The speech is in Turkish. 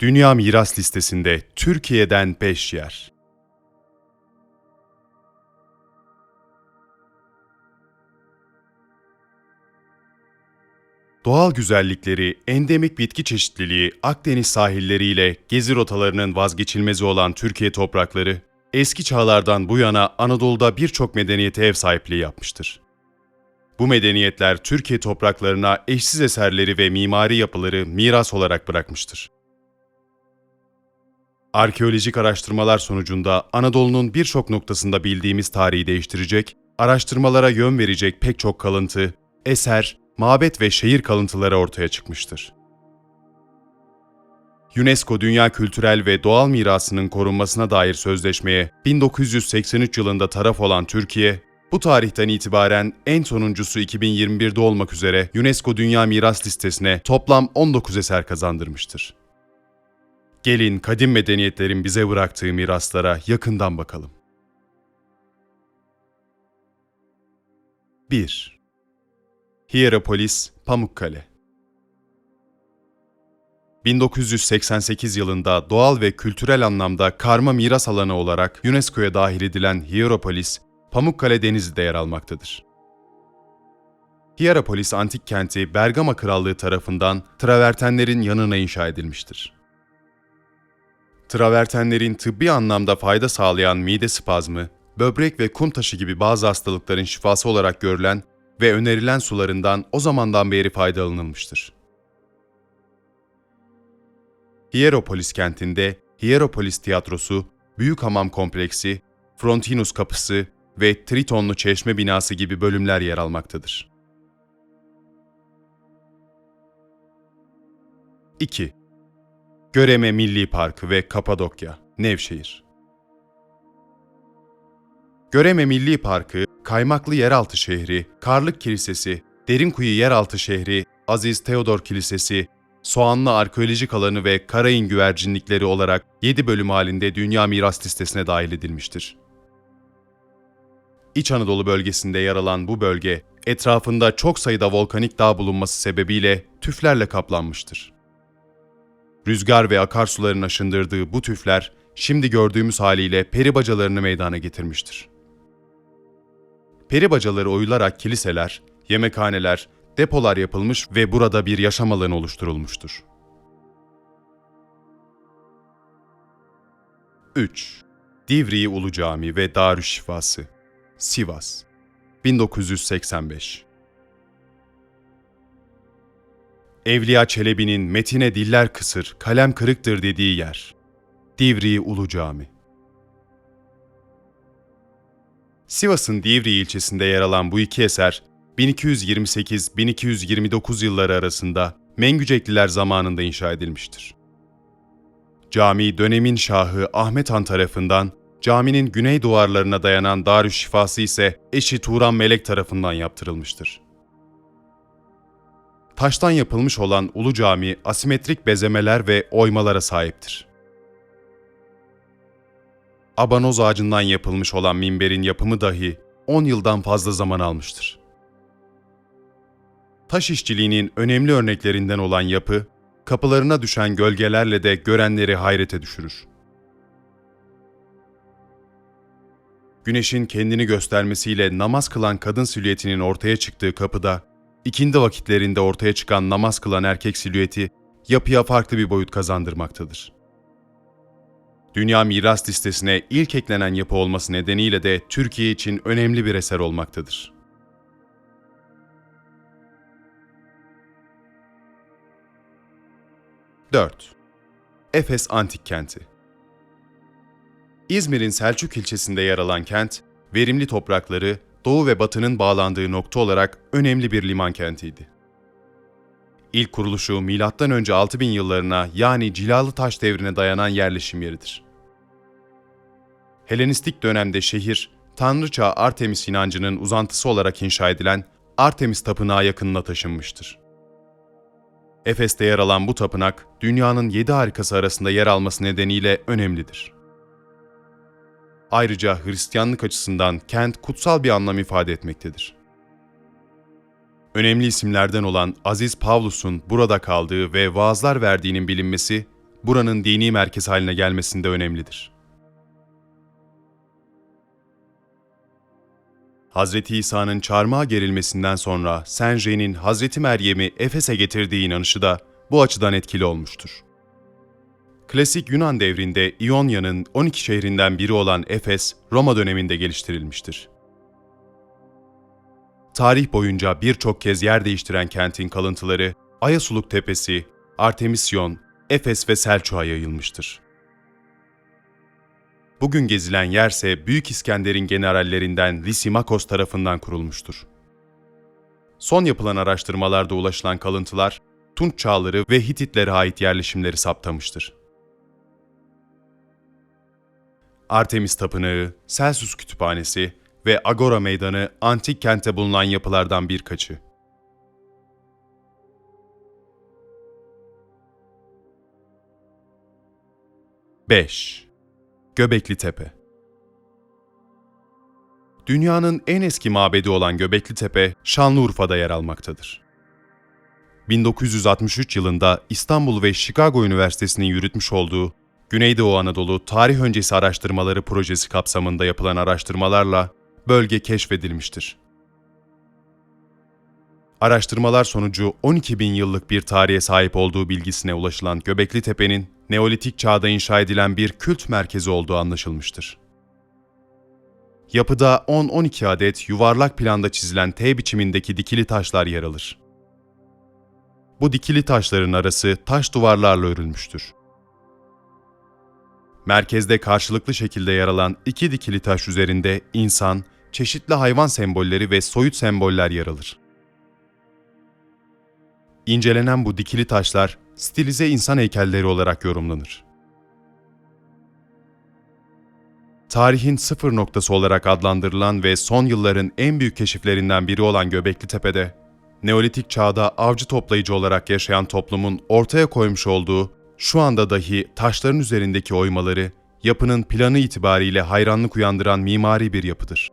Dünya Miras Listesi'nde Türkiye'den 5 yer. Doğal güzellikleri, endemik bitki çeşitliliği, Akdeniz sahilleriyle gezi rotalarının vazgeçilmezi olan Türkiye toprakları, eski çağlardan bu yana Anadolu'da birçok medeniyete ev sahipliği yapmıştır. Bu medeniyetler Türkiye topraklarına eşsiz eserleri ve mimari yapıları miras olarak bırakmıştır. Arkeolojik araştırmalar sonucunda Anadolu'nun birçok noktasında bildiğimiz tarihi değiştirecek, araştırmalara yön verecek pek çok kalıntı, eser, mabet ve şehir kalıntıları ortaya çıkmıştır. UNESCO Dünya Kültürel ve Doğal Mirasının korunmasına dair sözleşmeye 1983 yılında taraf olan Türkiye, bu tarihten itibaren en sonuncusu 2021'de olmak üzere UNESCO Dünya Miras Listesi'ne toplam 19 eser kazandırmıştır. Gelin kadim medeniyetlerin bize bıraktığı miraslara yakından bakalım. 1. Hierapolis, Pamukkale 1988 yılında doğal ve kültürel anlamda karma miras alanı olarak UNESCO'ya dahil edilen Hierapolis, Pamukkale Denizli'de yer almaktadır. Hierapolis antik kenti Bergama Krallığı tarafından travertenlerin yanına inşa edilmiştir. Travertenlerin tıbbi anlamda fayda sağlayan mide spazmı, böbrek ve kum taşı gibi bazı hastalıkların şifası olarak görülen ve önerilen sularından o zamandan beri faydalanılmıştır. Hieropolis kentinde Hieropolis Tiyatrosu, Büyük Hamam Kompleksi, Frontinus Kapısı ve Tritonlu Çeşme Binası gibi bölümler yer almaktadır. 2. Göreme Milli Parkı ve Kapadokya, Nevşehir Göreme Milli Parkı, Kaymaklı Yeraltı Şehri, Karlık Kilisesi, Derinkuyu Yeraltı Şehri, Aziz Teodor Kilisesi, Soğanlı Arkeolojik Alanı ve Karayın Güvercinlikleri olarak 7 bölüm halinde Dünya Miras Listesi'ne dahil edilmiştir. İç Anadolu bölgesinde yer alan bu bölge, etrafında çok sayıda volkanik dağ bulunması sebebiyle tüflerle kaplanmıştır. Rüzgar ve akarsuların aşındırdığı bu tüfler, şimdi gördüğümüz haliyle peri bacalarını meydana getirmiştir. Peri bacaları oyularak kiliseler, yemekhaneler, depolar yapılmış ve burada bir yaşam alanı oluşturulmuştur. 3. Divriği Ulu Cami ve Darüşşifası Sivas 1985 Evliya Çelebi'nin metine diller kısır, kalem kırıktır dediği yer. Divriği Ulu Cami Sivas'ın Divriği ilçesinde yer alan bu iki eser, 1228-1229 yılları arasında Mengücekliler zamanında inşa edilmiştir. Cami dönemin şahı Ahmet Han tarafından, caminin güney duvarlarına dayanan Darüşşifası ise eşi Turan Melek tarafından yaptırılmıştır. Taştan yapılmış olan Ulu Cami asimetrik bezemeler ve oymalara sahiptir. Abanoz ağacından yapılmış olan minberin yapımı dahi 10 yıldan fazla zaman almıştır. Taş işçiliğinin önemli örneklerinden olan yapı, kapılarına düşen gölgelerle de görenleri hayrete düşürür. Güneşin kendini göstermesiyle namaz kılan kadın silüetinin ortaya çıktığı kapıda, ikindi vakitlerinde ortaya çıkan namaz kılan erkek silüeti yapıya farklı bir boyut kazandırmaktadır. Dünya Miras Listesi'ne ilk eklenen yapı olması nedeniyle de Türkiye için önemli bir eser olmaktadır. Dört. Efes Antik Kenti İzmir'in Selçuk ilçesinde yer alan kent, verimli toprakları, doğu ve batının bağlandığı nokta olarak önemli bir liman kentiydi. İlk kuruluşu M.Ö. 6000 yıllarına yani Cilalı Taş devrine dayanan yerleşim yeridir. Helenistik dönemde şehir, Tanrıça Artemis inancının uzantısı olarak inşa edilen Artemis Tapınağı yakınına taşınmıştır. Efes'te yer alan bu tapınak, dünyanın yedi harikası arasında yer alması nedeniyle önemlidir. Ayrıca Hristiyanlık açısından kent kutsal bir anlam ifade etmektedir. Önemli isimlerden olan Aziz Pavlus'un burada kaldığı ve vaazlar verdiğinin bilinmesi, buranın dini merkez haline gelmesinde önemlidir. Hazreti İsa'nın çarmıha gerilmesinden sonra Senje'nin Hazreti Meryem'i Efes'e getirdiği inanışı da bu açıdan etkili olmuştur. Klasik Yunan devrinde İonya'nın 12 şehrinden biri olan Efes, Roma döneminde geliştirilmiştir. Tarih boyunca birçok kez yer değiştiren kentin kalıntıları Ayasuluk Tepesi, Artemisyon, Efes ve Selçuk'a yayılmıştır. Bugün gezilen yerse Büyük İskender'in generallerinden Lysimakos tarafından kurulmuştur. Son yapılan araştırmalarda ulaşılan kalıntılar, Tunç çağları ve Hititlere ait yerleşimleri saptamıştır. Artemis Tapınağı, Celsus Kütüphanesi ve Agora Meydanı antik kente bulunan yapılardan birkaçı. Beş. Göbekli Tepe Dünyanın en eski mabedi olan Göbekli Tepe, Şanlıurfa'da yer almaktadır. 1963 yılında İstanbul ve Chicago Üniversitesi'nin yürütmüş olduğu Güneydoğu Anadolu Tarih Öncesi Araştırmaları Projesi kapsamında yapılan araştırmalarla bölge keşfedilmiştir. Araştırmalar sonucu 12 bin yıllık bir tarihe sahip olduğu bilgisine ulaşılan Göbekli Tepe'nin Neolitik çağda inşa edilen bir kült merkezi olduğu anlaşılmıştır. Yapıda 10-12 adet yuvarlak planda çizilen T biçimindeki dikili taşlar yer alır. Bu dikili taşların arası taş duvarlarla örülmüştür. Merkezde karşılıklı şekilde yer alan iki dikili taş üzerinde insan, çeşitli hayvan sembolleri ve soyut semboller yer alır. İncelenen bu dikili taşlar stilize insan heykelleri olarak yorumlanır. Tarihin sıfır noktası olarak adlandırılan ve son yılların en büyük keşiflerinden biri olan Göbekli Tepe'de, Neolitik çağda avcı toplayıcı olarak yaşayan toplumun ortaya koymuş olduğu, şu anda dahi taşların üzerindeki oymaları, yapının planı itibariyle hayranlık uyandıran mimari bir yapıdır.